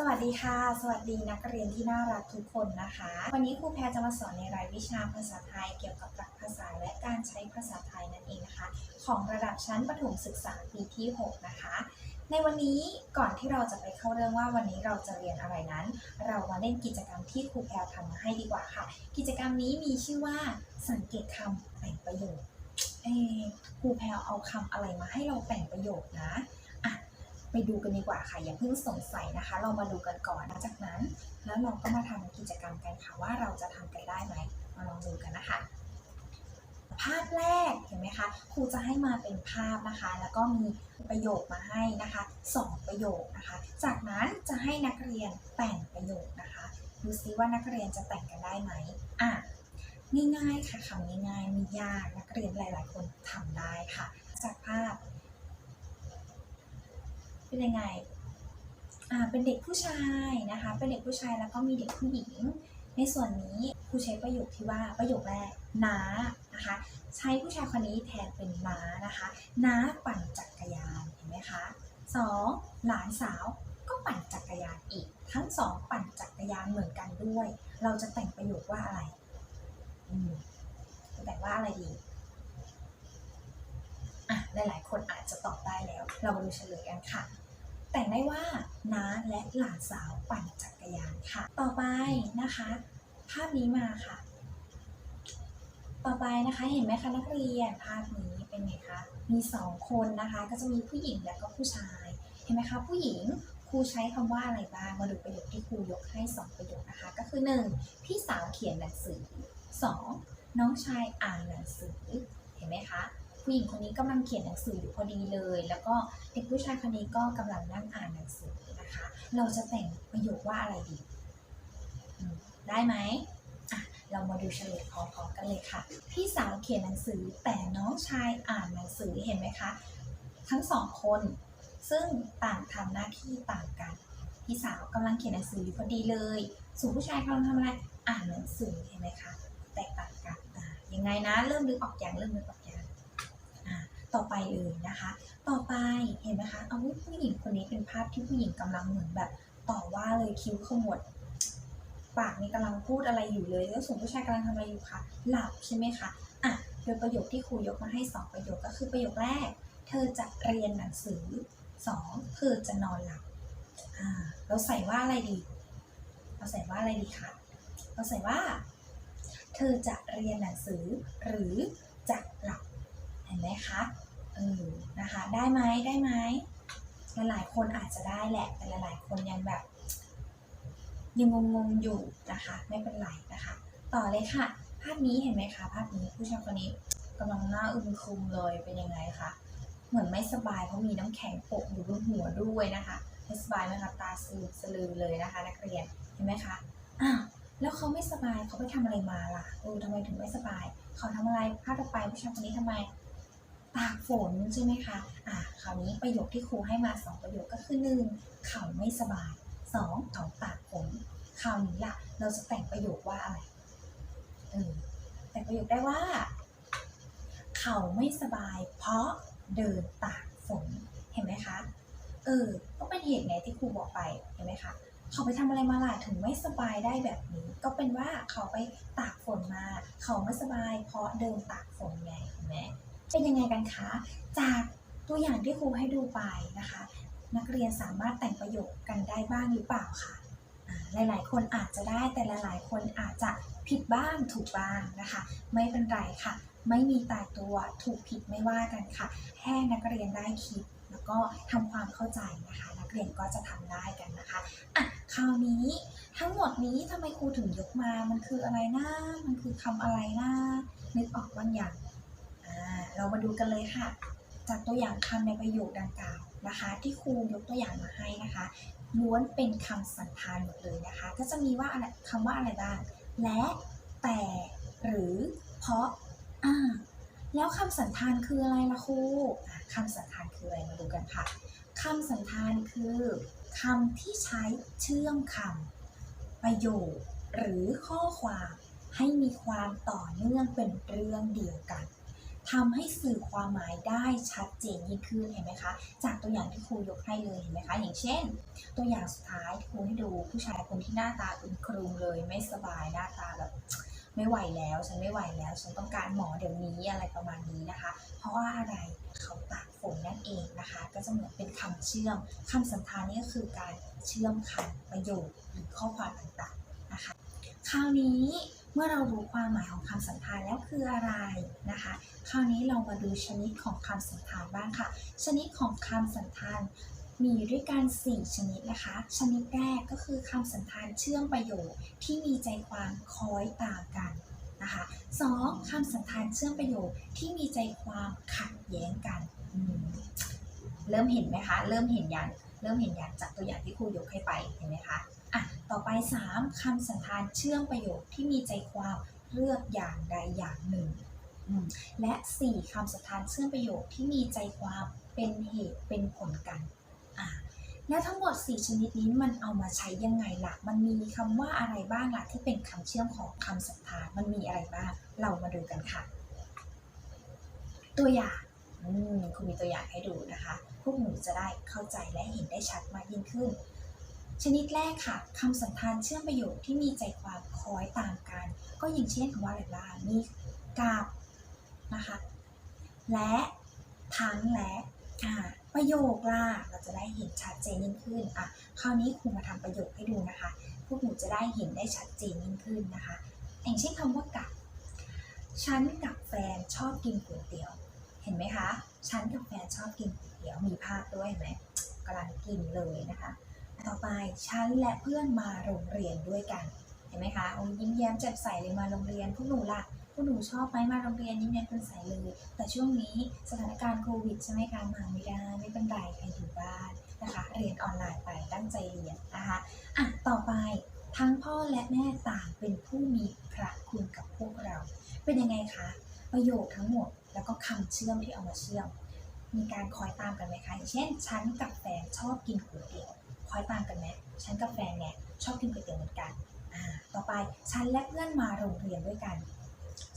สวัสดีค่ะ สวัสดีนักเรียนที่น่ารักทุกคนนะคะ วันนี้ครูแพรจะมาสอนในรายวิชาภาษาไทยเกี่ยวกับหลักภาษาและการใช้ภาษาไทยนั่นเองนะคะ ของระดับชั้นประถมศึกษาปีที่ 6 นะคะ ในวันนี้ก่อนที่เราจะไปเข้าเรื่องว่าวันนี้เราจะเรียนอะไรนั้น เรามาเล่นกิจกรรมที่ครูแพรทำมาให้ดีกว่าค่ะ กิจกรรมนี้มีชื่อว่าสังเกตคำแต่งประโยคครูแพรเอาคำอะไรมาให้เราแต่งประโยคนะ ไปดูกันดีกว่าค่ะ อย่าเพิ่งสงสัยนะคะ เรามาดูกันก่อนหลังจากนั้น แล้วเราก็มาทำกิจกรรมกันค่ะว่าเราจะทำกันได้ไหมมาลองดูกันนะคะ ภาพแรกเห็นไหมคะครูจะให้มาเป็นภาพนะคะ แล้วก็มีประโยคมาให้นะคะสองประโยคนะคะ จากนั้นจะให้นักเรียนแต่งประโยคนะคะดูซิว่านักเรียนจะแต่งกันได้ไหมอะง่ายๆค่ะคำง่ายๆไม่ยากนักเรียนหลาย ๆ คนทำได้ค่ะ จากภาพ เป็นยังไงอ่าเป็นเด็กผู้ชายนะคะ เป็นเด็กผู้ชายแล้วก็มีเด็กผู้หญิง ในส่วนนี้ครูใช้ประโยคที่ว่าประโยคแรกน้านะคะ ใช้ผู้ชายคนนี้แทนเป็นน้านะคะน้าปั่นจักรยานเห็นไหมคะสองหลานสาวก็ปั่นจักรยานอีก ทั้งสองปั่นจักรยานเหมือนกันด้วย เราจะแต่งประโยคว่าอะไรอืมแต่งว่าอะไรดีอะหลายๆคนอาจจะตอบได้แล้ว เรามาดูเฉลยกันค่ะ แต่งได้ว่าน้าและหลานสาวปั่นจักรยานค่ะ ต่อไปนะคะ ภาพนี้มาค่ะ ต่อไปนะคะเห็นไหมคะนักเรียนภาพนี้เป็นไงคะมีสองคนนะคะ ก็จะมีผู้หญิงและก็ผู้ชาย เห็นไหมคะผู้หญิงครูใช้คำว่าอะไรบ้างมาดูประโยคที่ครูยกให้สองประโยคนะคะ ก็คือหนึ่งพี่สาวเขียนหนังสือสองน้องชายอ่านหนังสือเห็นไหมคะ ผู้หญิงคนนี้กำลังเขียนหนังสืออยู่พอดีเลย แล้วก็เด็กผู้ชายคนนี้ก็กำลังนั่งอ่านหนังสือนะคะ เราจะแต่งประโยคว่าอะไรดี ได้ไหมเรามาดูเฉลยพร้อมๆกันเลยค่ะ พี่สาวเขียนหนังสือแต่น้องชายอ่านหนังสือเห็นไหมคะ ทั้งสองคนซึ่งต่างทำหน้าที่ต่างกัน พี่สาวกำลังเขียนหนังสืออยู่พอดีเลย ส่วนผู้ชายกำลังทำอะไรอ่านหนังสือเห็นไหมคะ แตกต่างกันยังไงนะ เริ่มนึกออกอย่างเริ่มนึกออก ต่อไปเลยนะคะ ต่อไปเห็นไหมคะเอาผู้หญิงคนนี้เป็นภาพที่ผู้หญิงกำลังเหมือนแบบ ต่อว่าเลยคิ้วขมวดปากนี่กำลังพูดอะไรอยู่เลย แล้วส่วนผู้ชายกำลังทำอะไรอยู่คะหลับใช่ไหมคะอะโดยประโยคที่ครูยกมาให้สองประโยคก็คือประโยคแรก เธอจะเรียนหนังสือสองเธอจะนอนหลับอ่าเราใส่ว่าอะไรดี เราใส่ว่าอะไรดีคะเราใส่ว่า เธอจะเรียนหนังสือหรือจะหลับเห็นไหมคะ เออนะคะได้ไหมได้ไหมหลายๆคนอาจจะได้แหละ แต่หลายๆคนยังแบบ ยังงงๆอยู่นะคะ ไม่เป็นไรนะคะ ต่อเลยค่ะ ภาพนี้เห็นไหมคะ ภาพนี้ผู้ชายคนนี้กำลังหน้าอึมครึมเลยเป็นยังไงคะเหมือนไม่สบายเพราะมีน้ำแข็งโปะอยู่บนหัวด้วยนะคะไม่สบายไหมคะตาสลืมสลือเลยนะคะ นักเรียนเห็นไหมคะอ้าวแล้วเขาไม่สบายเขาไปทำอะไรมาล่ะเออทำไมถึงไม่สบาย เขาทำอะไรภาพต่อไปผู้ชายคนนี้ทำไม ตากฝนใช่ไหมคะอ่าคราวนี้ประโยคที่ครูให้มาสองประโยคก็คือหนึ่งเขาไม่สบายสองเขาตากฝนคราวนี้ล่ะ เราจะแต่งประโยคว่าอะไรเออแต่งประโยคได้ว่า เขาไม่สบาย เพราะเดินตากฝนเห็นไหมคะเออก็เป็นเหตุไงที่ครูบอกไปเห็นไหมคะเขาไปทำอะไรมาล่ะถึงไม่สบายได้แบบนี้ ก็เป็นว่าเขาไปตากฝนมา เขาไม่สบาย เพราะเดินตากฝนไงเห็นไหม เป็นยังไงกันคะ จากตัวอย่างที่ครูให้ดูไปนะคะ นักเรียนสามารถแต่งประโยคกันได้บ้างหรือเปล่าคะอ่าหลาย ๆ คนอาจจะได้แต่หลายๆ คนอาจจะผิดบ้างถูกบ้างนะคะ ไม่เป็นไรค่ะ ไม่มีตายตัวถูกผิดไม่ว่ากันค่ะแค่นักเรียนได้คิดแล้วก็ทำความเข้าใจนะคะ นักเรียนก็จะทำได้กันนะคะอะคราวนี้ทั้งหมดนี้ทำไมครูถึงยกมามันคืออะไรนะมันคือคำอะไรนะนึกออกบ้างอย่าง เรามาดูกันเลยค่ะ จากตัวอย่างคำในประโยคดังกล่าวนะคะ ที่ครูยกตัวอย่างมาให้นะคะล้วนเป็นคำสันธานหมดเลยนะคะ ก็จะมีว่าอะไรคำว่าอะไรบ้าง และแต่หรือเพราะอ่าแล้วคำสันธานคืออะไรล่ะครูคำสันธานคืออะไรมาดูกันค่ะคำสันธานคือคำที่ใช้เชื่อมคำประโยค หรือข้อความให้มีความต่อเนื่องเป็นเรื่องเดียวกัน ทำให้สื่อความหมายได้ชัดเจนยิ่งขึ้นเห็นไหมคะ จากตัวอย่างที่ครูยกให้เลยเห็นไหมคะ อย่างเช่น ตัวอย่างสุดท้ายครูให้ดูผู้ชายคนที่หน้าตาอึมครึมเลยไม่สบายหน้าตาแบบไม่ไหวแล้วฉันไม่ไหวแล้ว ฉันต้องการหมอเดี๋ยวนี้อะไรประมาณนี้นะคะ เพราะว่าอะไรเขาตากฝนนั่นเองนะคะ ก็จะเหมือนเป็นคำเชื่อมคำสันธานนี่ก็คือการเชื่อมคันประโยคหรือข้อความต่างๆนะคะ คราวนี้ เมื่อเรารู้ความหมายของคำสันธานแล้วคืออะไรนะคะ คราวนี้เรามาดูชนิดของคำสันธานบ้างค่ะ ชนิดของคำสันธานมีด้วยกัน 4 ชนิดนะคะ ชนิดแรกก็คือคำสันธานเชื่อมประโยคที่มีใจความคล้อยตามกันนะคะสองคำสันธานเชื่อมประโยคที่มีใจความขัดแย้งกัน เริ่มเห็นไหมคะ เริ่มเห็นยัน เริ่มเห็นยันจากตัวอย่างที่ครูยกให้ไป เห็นไหมคะ อะต่อไป 3. คำสันธานเชื่อมประโยคที่มีใจความเลือกอย่างใดอย่างหนึ่ง และ 4. คำสันธานเชื่อมประโยคที่มีใจความเป็นเหตุเป็นผลกันอะและทั้งหมด 4 ชนิดนี้มันเอามาใช้ยังไงล่ะ มันมีคำว่าอะไรบ้างล่ะที่เป็นคำเชื่อมของคำสันธาน มันมีอะไรบ้าง เรามาดูกันค่ะ ตัวอย่างอืมคุณมีตัวอย่างให้ดูนะคะ พวกหนูจะได้เข้าใจและเห็นได้ชัดมากยิ่งขึ้น ชนิดแรกค่ะคำสันธานเชื่อมประโยคที่มีใจความคล้อยตามกัน ก็อย่างเช่นคำว่าอะไรบ้างมีกับนะคะและทั้งและประโยคล่ะเราจะได้เห็นชัดเจนยิ่งขึ้นอะคราวนี้ครูมาทำประโยคให้ดูนะคะ พวกหนูจะได้เห็นได้ชัดเจนยิ่งขึ้นนะคะอย่างเช่นคำว่ากับฉันกับแฟนชอบกินก๋วยเตี๋ยว เห็นไหมคะฉันกับแฟนชอบกินก๋วยเตี๋ยวมีภาพด้วยเห็นไหมกำลังกินเลยนะคะ ต่อไปฉันและเพื่อนมาโรงเรียนด้วยกัน เห็นไหมคะโอ้ยิ้มแย้มแจ่มใสเลยมาโรงเรียนพวกหนูล่ะพวกหนูชอบไหมมาโรงเรียนยิ้มแย้มแจ่มใสเลย แต่ช่วงนี้สถานการณ์โควิดใช่ไหมคะมาไม่ได้ไม่เป็นไรใครอยู่บ้านนะคะ เรียนออนไลน์ไปตั้งใจเรียนนะคะอะต่อไปทั้งพ่อและแม่ต่างเป็นผู้มีพระคุณกับพวกเรา เป็นยังไงคะ ประโยคทั้งหมดแล้วก็คำเชื่อมที่เอามาเชื่อม มีการคอยตามกันไหมคะอย่างเช่น ฉันกับแฟนชอบกินก๋วยเตี๋ยว คอยตามกันไหมฉันกับแฟนเนี่ยชอบกินก๋วยเตี๋ยวเหมือนกันอ่าต่อไปฉันและเพื่อนมาโรงเรียนด้วยกัน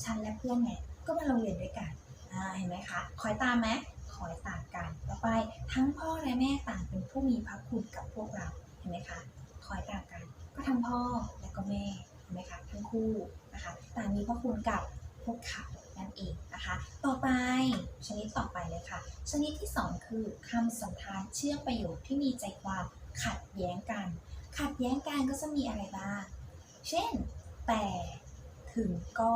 ฉันและเพื่อนเนี่ยก็มาโรงเรียนด้วยกันอ่าเห็นไหมคะคอยตามไหมคอยตามกัน ต่อไปทั้งพ่อและแม่ต่างเป็นผู้มีพระคุณกับพวกเราเห็นไหมคะคอยตามกัน ก็ทั้งพ่อและก็แม่เห็นไหมคะทั้งคู่นะคะต่างมีพระคุณกับพวกเขานั่นเองนะคะ ต่อไปชนิดต่อไปเลยค่ะ ชนิดที่ 2 คือคำสันธานเชื่อมประโยคที่มีใจความ ขัดแย้งกัน ขัดแย้งกันก็จะมีอะไรบ้าง เช่น แต่ถึงก็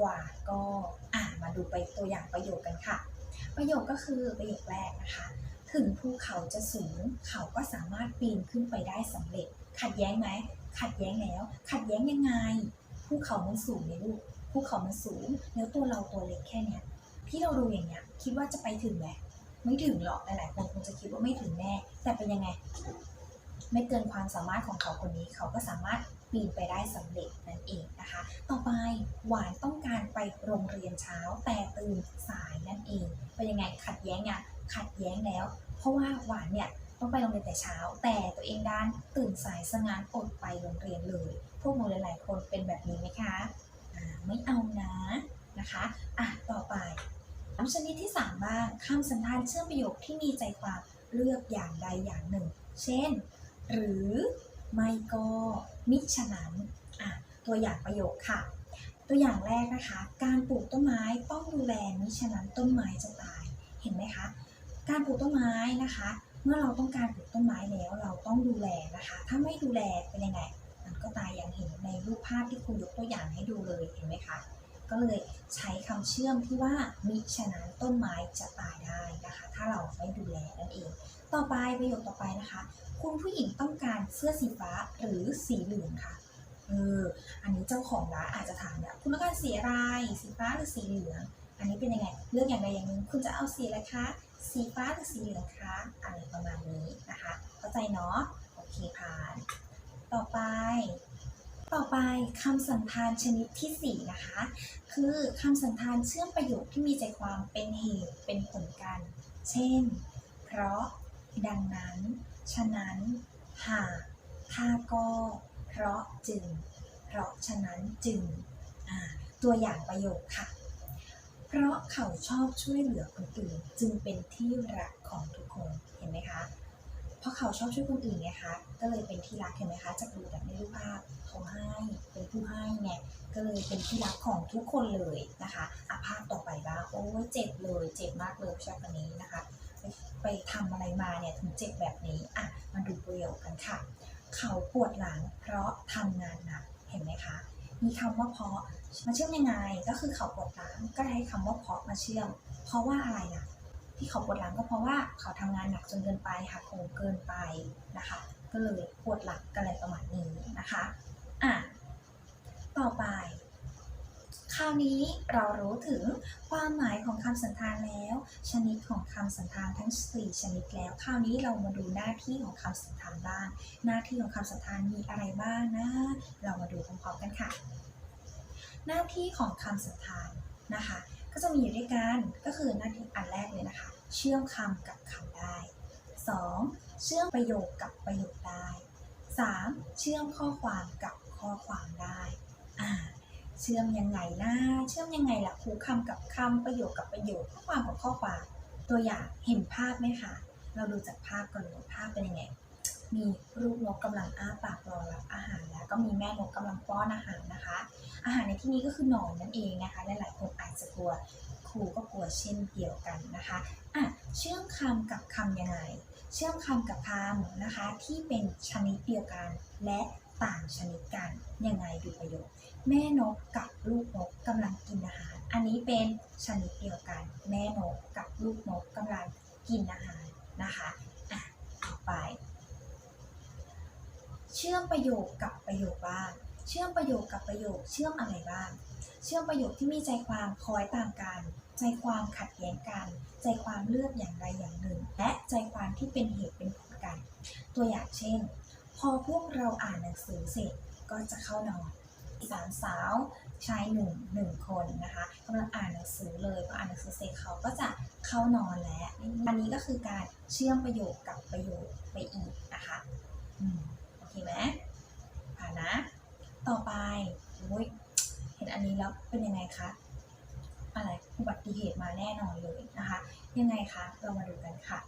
กว่าก็อ่ามาดูไปตัวอย่างประโยคกันค่ะ ประโยคก็คือประโยคแรกนะคะ ถึงภูเขาจะสูงเขาก็สามารถปีนขึ้นไปได้สำเร็จ ขัดแย้งไหมขัดแย้งแล้ว ขัดแย้งยังไงภูเขามันสูงไหมลูกภูเขามันสูงแล้วตัวเราตัวเล็กแค่เนี้ยที่เราดูอย่างเงี้ยคิดว่าจะไปถึงไหม ไม่ถึงหรอกหลายๆคนคงจะคิดว่าไม่ถึงแน่ แต่เป็นยังไง ไม่เกินความสามารถของเขาคนนี้ เขาก็สามารถปีนไปได้สำเร็จนั่นเองนะคะ ต่อไปหวานต้องการไปโรงเรียนเช้าแต่ตื่นสายนั่นเอง เป็นยังไงขัดแย้งอะขัดแย้งแล้ว เพราะว่าหวานเนี่ยต้องไปโรงเรียนแต่เช้า แต่ตัวเองด้านตื่นสายสงานอดไปโรงเรียนเลย พวกหนูหลาย ๆ คนเป็นแบบนี้ไหมคะ ไม่เอานะนะคะ อะ ต่อไป คำชนิดที่3บ้างคำสันธานเชื่อมประโยคที่มีใจความเลือกอย่างใดอย่างหนึ่ง เช่น หรือไม่ก็มิฉะนั้นอะตัวอย่างประโยคค่ะ ตัวอย่างแรกนะคะ การปลูกต้นไม้ต้องดูแลมิฉะนั้นต้นไม้จะตาย เห็นไหมคะ การปลูกต้นไม้นะคะ เมื่อเราต้องการปลูกต้นไม้แล้วเราต้องดูแลนะคะ ถ้าไม่ดูแลเป็นยังไง มันก็ตายอย่างเห็นในรูปภาพที่ครูยกตัวอย่างให้ดูเลย เห็นไหมคะ ก็เลยใช้คำเชื่อมที่ว่ามิฉะนั้นต้นไม้จะตายได้นะคะ ถ้าเราไม่ดูแลนั่นเอง ต่อไปประโยคต่อไปนะคะ คุณผู้หญิงต้องการเสื้อสีฟ้าหรือสีเหลืองค่ะเอออันนี้เจ้าของร้านอาจจะถามเนี่ยคุณต้องการสีอะไรสีฟ้าหรือสีเหลือง อันนี้เป็นยังไง เลือกอย่างใดอย่างหนึ่งคุณจะเอาสีอะไรคะ สีฟ้าหรือสีเหลืองคะอะไรประมาณนี้นะคะ เข้าใจเนาะโอเคผ่าน ต่อไป ต่อไปคำสันธานชนิดที่ 4 นะคะ คือคำสันธานเชื่อมประโยคที่มีใจความเป็นเหตุเป็นผลกัน เช่น เพราะ ดังนั้น ฉะนั้น หากถ้าก็ เพราะจึง เพราะฉะนั้นจึง ตัวอย่างประโยคค่ะ เพราะเขาชอบช่วยเหลือคนอื่นจึงเป็นที่รักของทุกคน เห็นไหมคะ ราะเขาชอบช่วยคนอื่นไงคะ ก็เลยเป็นที่รักเห็นไหมคะจากดูจากในรูปภาพเขาให้เป็นผู้ให้ไงก็เลยเป็นที่รักของทุกคนเลยนะคะอะภาพต่อไปบ้างโอ้ยเจ็บเลย เจ็บมากเลยผู้ชายคนนี้นะคะ ไปไปทำอะไรมาเนี่ยถึงเจ็บแบบนี้อะมาดูประโยคกันค่ะ เขาปวดหลังเพราะทำงานหนักเห็นไหมคะมีคำว่าเพราะมาเชื่อมยังไงก็คือเขาปวดหลังก็ให้คำว่าเพราะมาเชื่อม เพราะว่าอะไรล่ะ ที่เขาปวดหลังก็เพราะว่าเขาทำงานหนักจนเกินไปหักโหมเกินไปนะคะ ก็เลยปวดหลังกันอะไรประมาณนี้นะคะอะต่อไป คราวนี้เรารู้ถึงความหมายของคำสันธานแล้ว ชนิดของคำสันธานทั้ง 4 ชนิดแล้ว คราวนี้เรามาดูหน้าที่ของคำสันธานบ้าง หน้าที่ของคำสันธานมีอะไรบ้างนะ เรามาดูพร้อมๆกันค่ะ หน้าที่ของคำสันธานนะคะ ก็จะมีอยู่ด้วยกันก็คือหน้าที่อันแรกเลยนะคะ เชื่อมคำกับคำได้ 2. เชื่อมประโยคกับประโยคได้ 3. เชื่อมข้อความกับข้อความได้อ่าเชื่อมยังไงนะเชื่อมยังไงล่ะครูคำกับคำประโยคกับประโยคข้อความกับข้อความ ตัวอย่างเห็นภาพไหมคะเราดูจากภาพก่อนเลยภาพเป็นยังไง มีรูปนกกำลังอ้าปากรอรับอาหาร แล้วก็มีแม่นกกำลังป้อนอาหารนะคะ อาหารในที่นี้ก็คือหนอนนั่นเองนะคะหลายๆคนอาจจะกลัวครูก็กลัวเช่นเดียวกันนะคะอะเชื่อมคำกับคำยังไง เชื่อมคำกับคำนะคะ ที่เป็นชนิดเดียวกันและต่างชนิดกันยังไงดูประโยค แม่นกกับลูกนกกำลังกินอาหาร อันนี้เป็นชนิดเดียวกัน แม่นกกับลูกนกกำลังกินอาหารนะคะอะต่อไป เชื่อมประโยคกับประโยคบ้าง เชื่อมประโยคกับประโยคเชื่อมอะไรบ้าง เชื่อมประโยคที่มีใจความคอยตามกัน ใจความขัดแย้งกัน ใจความเลือกอย่างใดอย่างหนึ่ง และใจความที่เป็นเหตุเป็นผลกัน ตัวอย่างเช่น พอพวกเราอ่านหนังสือเสร็จก็จะเข้านอนสามสาวชายหนุ่มหนึ่งคนนะคะกำลังอ่านหนังสือเลยพออ่านหนังสือเสร็จเขาก็จะเข้านอนแล้ว อันนี้ก็คือการเชื่อมประโยคกับประโยคไปอีกนะคะอืมโอ เคไหมผ่านนะ ต่อไปโอ้ยเห็นอันนี้แล้วเป็นยังไงคะอะไรอุบัติเหตุมาแน่นอนเลยนะคะ ยังไงคะเรามาดูกันค่ะ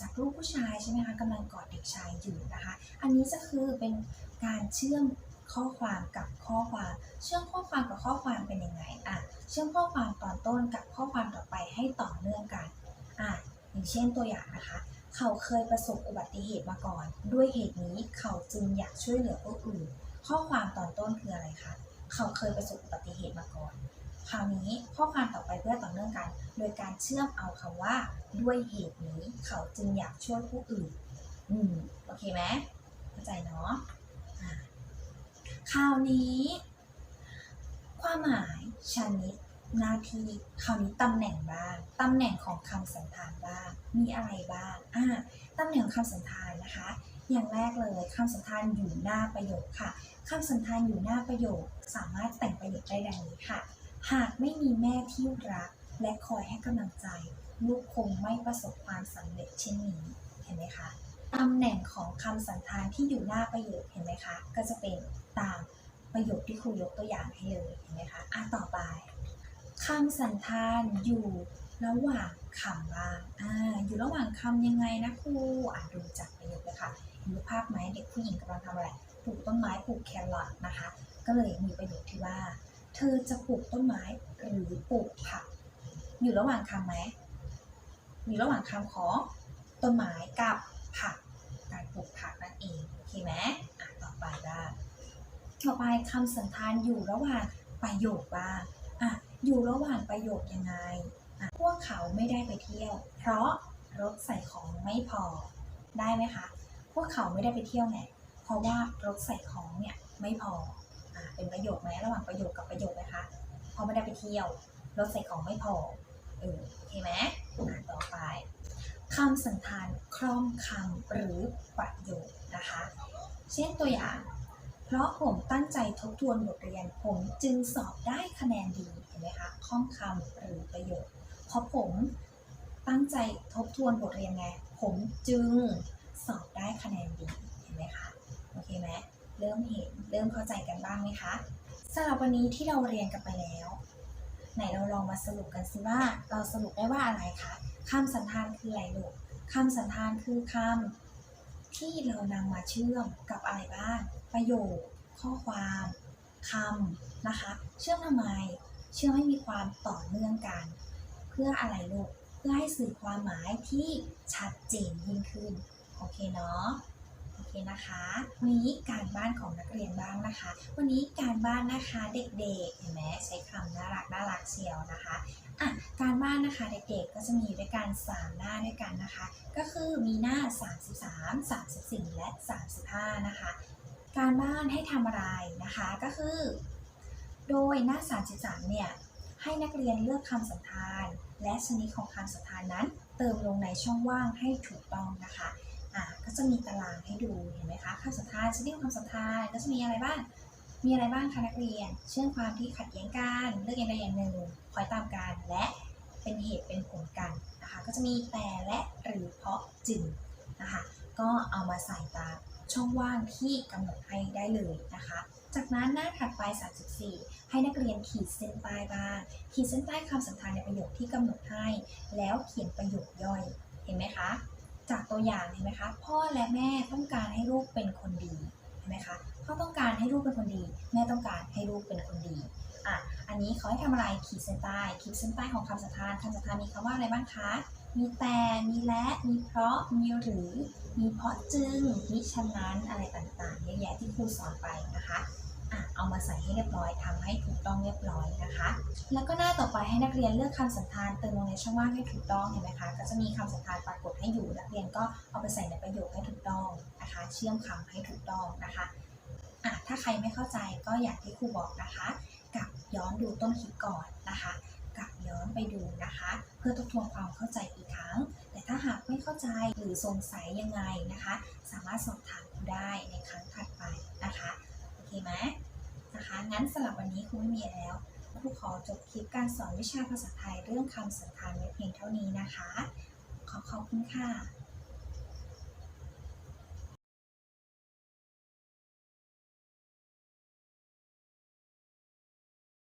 จากรูปผู้ชายใช่ไหมคะกำลังกอดเด็กชายอยู่นะคะ อันนี้จะคือเป็นการเชื่อมข้อความกับข้อความ เชื่อมข้อความกับข้อความเป็นยังไงอะเชื่อมข้อความตอนต้นกับข้อความต่อไปให้ต่อเนื่องกันอะอย่างเช่นตัวอย่างนะคะ เขาเคยประสบอุบัติเหตุมาก่อน ด้วยเหตุนี้เขาจึงอยากช่วยเหลือผู้อื่น ข้อความตอนต้นคืออะไรคะ เขาเคยประสบอุบัติเหตุมาก่อน คราวนี้ข้อความต่อไปเพื่อต่อเนื่องกัน โดยการเชื่อมเอาคำว่า ด้วยเหตุนี้ เขาจึงอยากช่วยผู้อื่น อืม โอเคไหมเข้าใจเนาะอ่าคราวนี้ ความหมายชนิด หน้าที่คราวนี้ตำแหน่งบ้างตำแหน่งของคำสันธานบ้าง มีอะไรบ้างอ่าตำแหน่งของคำสันธานนะคะ อย่างแรกเลยคำสันธานอยู่หน้าประโยคค่ะคำสันธานอยู่หน้าประโยค สามารถแต่งประโยคได้ดังนี้ค่ะ หากไม่มีแม่ที่รัก และคอยให้กำลังใจ ลูกคงไม่ประสบความสำเร็จเช่นนี้เห็นไหมคะตำแหน่งของคำสันธานที่อยู่หน้าประโยคเห็นไหมคะ ก็จะเป็นตามประโยคที่ครูยกตัวอย่างให้เลยเห็นไหมคะอะต่อไป คำสันธานอยู่ระหว่างคำบ้างอ่าอยู่ระหว่างคำยังไงนะครูอะดูจากประโยคเลยค่ะเห็นรูปภาพไหมเด็กผู้หญิงกำลังทำอะไรปลูกต้นไม้ปลูกแครอทนะคะ ก็เลยมีประโยคที่ว่า เธอจะปลูกต้นไม้หรือปลูกผัก อยู่ระหว่างคำไหมอยู่ระหว่างคำของต้นไม้กับผักการปลูกผักนั่นเองโอเคไหมอะต่อไปบ้างต่อไปคำสันธานอยู่ระหว่างประโยคบ้างอะ อยู่ระหว่างประโยคยังไง พวกเขาไม่ได้ไปเที่ยว เพราะรถใส่ของไม่พอ ได้ไหมคะ พวกเขาไม่ได้ไปเที่ยวเนี่ยเพราะว่ารถใส่ของเนี่ยไม่พออเป็นประโยคไหมระหว่างประโยคกับประโยคนะคะ เพราะไม่ได้ไปเที่ยว รถใส่ของไม่พอ เออโอเคไหมต่อไปคำสันธานคล่องคำหรือประโยคนะคะ เช่นตัวอย่าง เพราะผมตั้งใจทบทวนบทเรียนผมจึงสอบได้คะแนนดี ไหมคะคล่องคำหรือประโยคเพราะผมตั้งใจทบทวนบทเรียนไง ผมจึงสอบได้คะแนนดีเห็นไหมคะโอเคไหมเริ่มเห็นเริ่มเข้าใจกันบ้างไหมคะสำหรับวันนี้ที่เราเรียนกันไปแล้ว ไหนเราลองมาสรุปกันสิว่าเราสรุปได้ว่าอะไรคะคำสันธานคืออะไรลูกคำสันธานคือคำที่เรานำมาเชื่อมกับอะไรบ้าง ประโยค ข้อความคำนะคะ เชื่อมทำไม เชื่อมให้มีความต่อเนื่องกัน เพื่ออะไรลูก เพื่อให้สื่อความหมายที่ชัดเจนยิ่งขึ้น โอเคเนาะโอเคนะคะวันนี้การบ้านของนักเรียนบ้างนะคะ วันนี้การบ้านนะคะเด็กๆเห็นไหมใช้คำน่ารักน่ารักเชียวนะคะอะการบ้านนะคะเด็กๆก็จะมีอยู่ด้วยกัน 3 หน้าด้วยกันนะคะ ก็คือมีหน้า 33 34 และ 35 นะคะ การบ้านให้ทำอะไรนะคะก็คือ โดยหน้า 33 เนี่ย ให้นักเรียนเลือกคำสันธาน และชนิดของคำสันธานนั้น เติมลงในช่องว่างให้ถูกต้องนะคะอะก็จะมีตารางให้ดูเห็นไหมคะคำสันธานชนิดของคำสันธานก็จะมีอะไรบ้างมีอะไรบ้างคะนักเรียน เชื่อมความที่ขัดแย้งกันเลือกอย่างใดอย่างหนึ่งคอยตามกันและเป็นเหตุเป็นผลกันนะคะก็จะมีแต่และหรือเพราะจึงนะคะก็เอามาใส่ตามช่องว่างที่กำหนดให้ได้เลยนะคะ จากนั้นหน้าถัดไป 34 ให้นักเรียนขีดเส้นใต้บ้าง ขีดเส้นใต้คำสันธานในประโยคที่กำหนดให้ แล้วเขียนประโยคย่อย เห็นไหมคะ จากตัวอย่างเห็นไหมคะ พ่อและแม่ต้องการให้ลูกเป็นคนดี เห็นไหมคะ พ่อต้องการให้ลูกเป็นคนดี แม่ต้องการให้ลูกเป็นคนดีอะอันนี้เขาให้ทำอะไร ขีดเส้นใต้ ขีดเส้นใต้ของคำสันธานคำสันธานมีคำว่าอะไรบ้างคะ มีแต่ มีและ มีเพราะ มีหรือ มีเพราะจึงมิฉะนั้น อะไรต่างๆ เยอะแยะที่ครูสอนไปนะคะ เอามาใส่ให้เรียบร้อยทำให้ถูกต้องเรียบร้อยนะคะ แล้วก็หน้าต่อไปให้นักเรียนเลือกคำสันธานเติมลงในช่องว่างให้ถูกต้องเห็นไหมคะก็จะมีคำสันธานปรากฏให้อยู่นักเรียนก็เอาไปใส่ในประโยคให้ถูกต้องนะคะ เชื่อมคำให้ถูกต้องนะคะอะถ้าใครไม่เข้าใจก็อย่างที่ครูบอกนะคะกลับย้อนดูต้นคลิปก่อนนะคะกลับย้อนไปดูนะคะ เพื่อทบทวนความเข้าใจอีกครั้ง แต่ถ้าหากไม่เข้าใจหรือสงสัยยังไงนะคะ สามารถสอบถามครูได้ในครั้งถัดไปนะคะ เคไหมนะคะ งั้นสำหรับวันนี้ครูไม่มีแล้วครูขอจบคลิปการสอนวิชาภาษาไทยเรื่องคำสันธานไว้เพียงเท่านี้นะคะ ขอขอบคุณค่ะ